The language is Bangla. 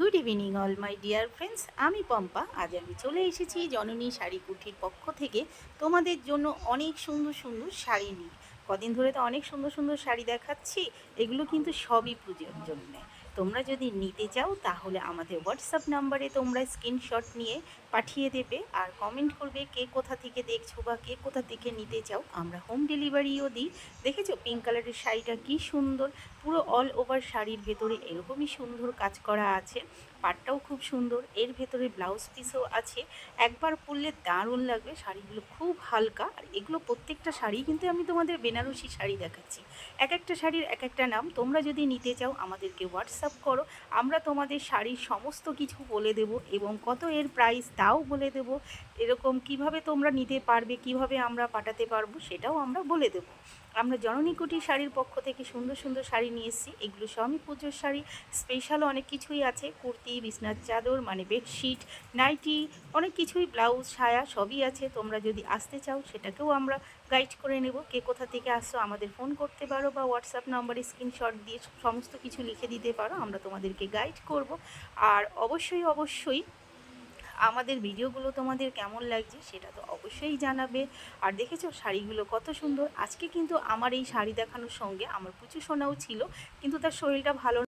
Good evening all my dear friends আমি পম্পা। আজ আমি চলে এসেছি জননী শাড়ি কুঠির পক্ষ থেকে তোমাদের জন্য অনেক সুন্দর সুন্দর শাড়ি নিয়ে। কদিন ধরে তো অনেক সুন্দর সুন্দর শাড়ি দেখাচ্ছি। এগুলো কিন্তু সবই পুজোর জন্য। তোমরা যদি নিতে চাও, তাহলে আমাদের হোয়াটসঅ্যাপ নাম্বারে তোমরা স্ক্রিনশট নিয়ে পাঠিয়ে দেবে আর কমেন্ট করবে কে কোথা থেকে দেখছ বা কে কোথা থেকে নিতে চাও। আমরা হোম ডেলিভারিও দিই। দেখেছ পিঙ্ক কালারের শাড়িটা কি সুন্দর? পুরো অল ওভার শাড়ির ভেতরে এরকমই সুন্দর কাজ করা আছে। পাটটাও খুব সুন্দর, এর ভেতরে ব্লাউজ পিসও আছে। একবার পরলে দারুণ লাগবে, শাড়িগুলো খুব হালকা, আর এগুলো প্রত্যেকটা শাড়ি কিন্তু আমি তোমাদের বেনারসি শাড়ি দেখাচ্ছি। এক একটা শাড়ির এক একটা নাম, তোমরা যদি নিতে চাও আমাদেরকে হোয়াটসঅ্যাপ করো, আমরা তোমাদের শাড়ির সমস্ত কিছু বলে দেব এবং কত এর প্রাইস তাও বলে দেব, এরকম কীভাবে তোমরা নিতে পারবে, কীভাবে আমরা পাঠাতে পারব সেটাও আমরা বলে দেব। আমরা জননী কুটি শাড়ির পক্ষ থেকে সুন্দর সুন্দর শাড়ি নিয়ে এসেছি, এগুলো সবই পুজোর শাড়ি স্পেশাল অনেক কিছুই আছে, কুর্তি বিছনার চাদর মানে বেডশিট, নাইটি, অনেক কিছুই, ব্লাউজ ছায়া সবই আছে। তোমরা যদি আসতে চাও, সেটাকেও আমরা গাইড করে নেব। কে কোথা থেকে আসছো, আমাদের ফোন করতে পারো বা হোয়াটসঅ্যাপ নাম্বারে স্ক্রিনশট দিয়ে সমস্ত কিছু লিখে দিতে পারো। আমরা তোমাদেরকে গাইড করব। আর অবশ্যই অবশ্যই আমাদের ভিডিওগুলো তোমাদের কেমন লাগছে, সেটা তো অবশ্যই জানাবে। আর দেখেছ, শাড়িগুলো কত সুন্দর। আজকে কিন্তু আমার এই শাড়ি দেখানোর সঙ্গে আমার পুচু সোনাও ছিল, কিন্তু তার শরীরটা ভালো